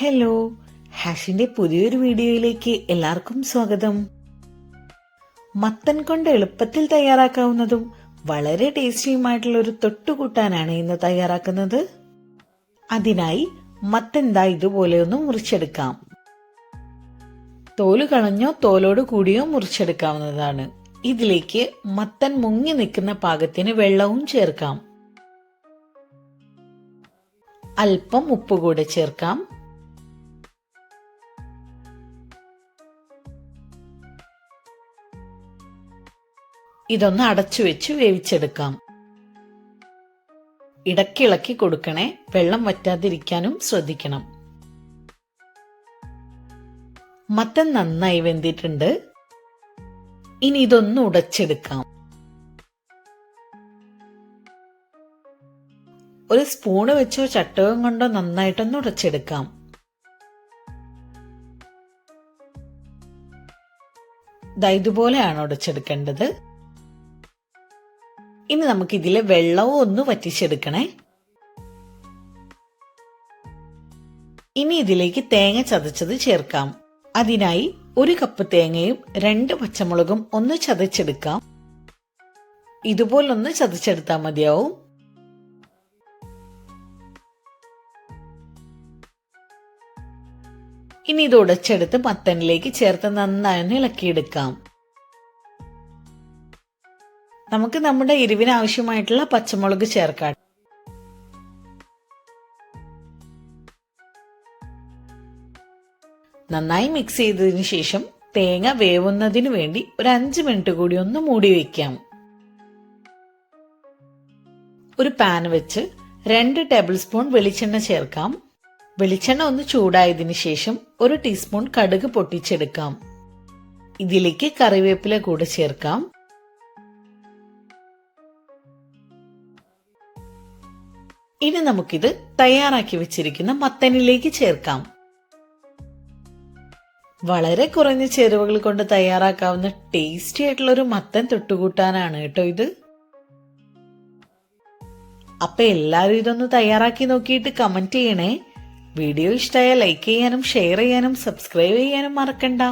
Hello ഹാഷിന്റെ പുതിയൊരു വീഡിയോയിലേക്ക് എല്ലാവർക്കും സ്വാഗതം. മത്തൻ കൊണ്ട് എളുപ്പത്തിൽ തയ്യാറാക്കാവുന്നതും വളരെ ടേസ്റ്റിയുമായിട്ടുള്ള ഒരു തൊട്ടുകൂട്ടാനാണ് ഇന്ന് തയ്യാറാക്കുന്നത്. അതിനായി മത്തൻ ദാ ഇതുപോലെ ഒന്ന് മുറിച്ചെടുക്കാം. തോൽ കളഞ്ഞോ തോലോട് കൂടിയോ മുറിച്ചെടുക്കാവുന്നതാണ്. ഇതിലേക്ക് മത്തൻ മുങ്ങി നിൽക്കുന്ന പാകത്തിന് വെള്ളവും ചേർക്കാം. അല്പം ഉപ്പ് കൂടെ ചേർക്കാം. ഇതൊന്ന് അടച്ചു വെച്ച് വേവിച്ചെടുക്കാം. ഇടക്കിളക്കി കൊടുക്കണേ. വെള്ളം വറ്റാതിരിക്കാനും ശ്രദ്ധിക്കണം. മത്തൻ നന്നായി വെന്തിട്ടുണ്ട്. ഇനി ഇതൊന്ന് ഉടച്ചെടുക്കാം. ഒരു സ്പൂണ് വെച്ചോ ചട്ടകം കൊണ്ടോ നന്നായിട്ടൊന്ന് ഉടച്ചെടുക്കാം. ഇതുപോലെയാണ് ഉടച്ചെടുക്കേണ്ടത്. ഇനി നമുക്ക് ഇതിലെ വെള്ളവും ഒന്ന് വറ്റിച്ചെടുക്കണേ. ഇനി ഇതിലേക്ക് തേങ്ങ ചതച്ചത് ചേർക്കാം. അതിനായി ഒരു കപ്പ് തേങ്ങയും രണ്ട് പച്ചമുളകും ഒന്ന് ചതച്ചെടുക്കാം. ഇതുപോലൊന്ന് ചതച്ചെടുത്താൽ മതിയാവും. ഇനി ഇത് ഉടച്ചെടുത്ത് മത്തനിലേക്ക് ചേർത്ത് നന്നായി ഒന്ന് ഇളക്കിയെടുക്കാം. നമുക്ക് നമ്മുടെ എരിവിന് ആവശ്യമായിട്ടുള്ള പച്ചമുളക് ചേർക്കാം. നന്നായി മിക്സ് ചെയ്തതിന് ശേഷം തേങ്ങ വേവുന്നതിന് വേണ്ടി ഒരു അഞ്ച് മിനിറ്റ് കൂടി ഒന്ന് മൂടി വയ്ക്കാം ഒരു പാൻ വെച്ച് രണ്ട് ടേബിൾ സ്പൂൺ വെളിച്ചെണ്ണ ചേർക്കാം. വെളിച്ചെണ്ണ ഒന്ന് ചൂടായതിനു ശേഷം ഒരു ടീസ്പൂൺ കടുക് പൊട്ടിച്ചെടുക്കാം. ഇതിലേക്ക് കറിവേപ്പില കൂടെ ചേർക്കാം. ഇനി നമുക്കിത് തയ്യാറാക്കി വെച്ചിരിക്കുന്ന മത്തനിലേക്ക് ചേർക്കാം. വളരെ കുറഞ്ഞ ചേരുവകൾ കൊണ്ട് തയ്യാറാക്കാവുന്ന ടേസ്റ്റി ആയിട്ടുള്ള ഒരു മത്തൻ തൊട്ടുകൂട്ടാനാണ് കേട്ടോ ഇത്. അപ്പൊ എല്ലാവരും ഇതൊന്ന് തയ്യാറാക്കി നോക്കിയിട്ട് കമന്റ് ചെയ്യണേ. വീഡിയോ ഇഷ്ടമായ ലൈക്ക് ചെയ്യാനും ഷെയർ ചെയ്യാനും സബ്സ്ക്രൈബ് ചെയ്യാനും മറക്കണ്ട.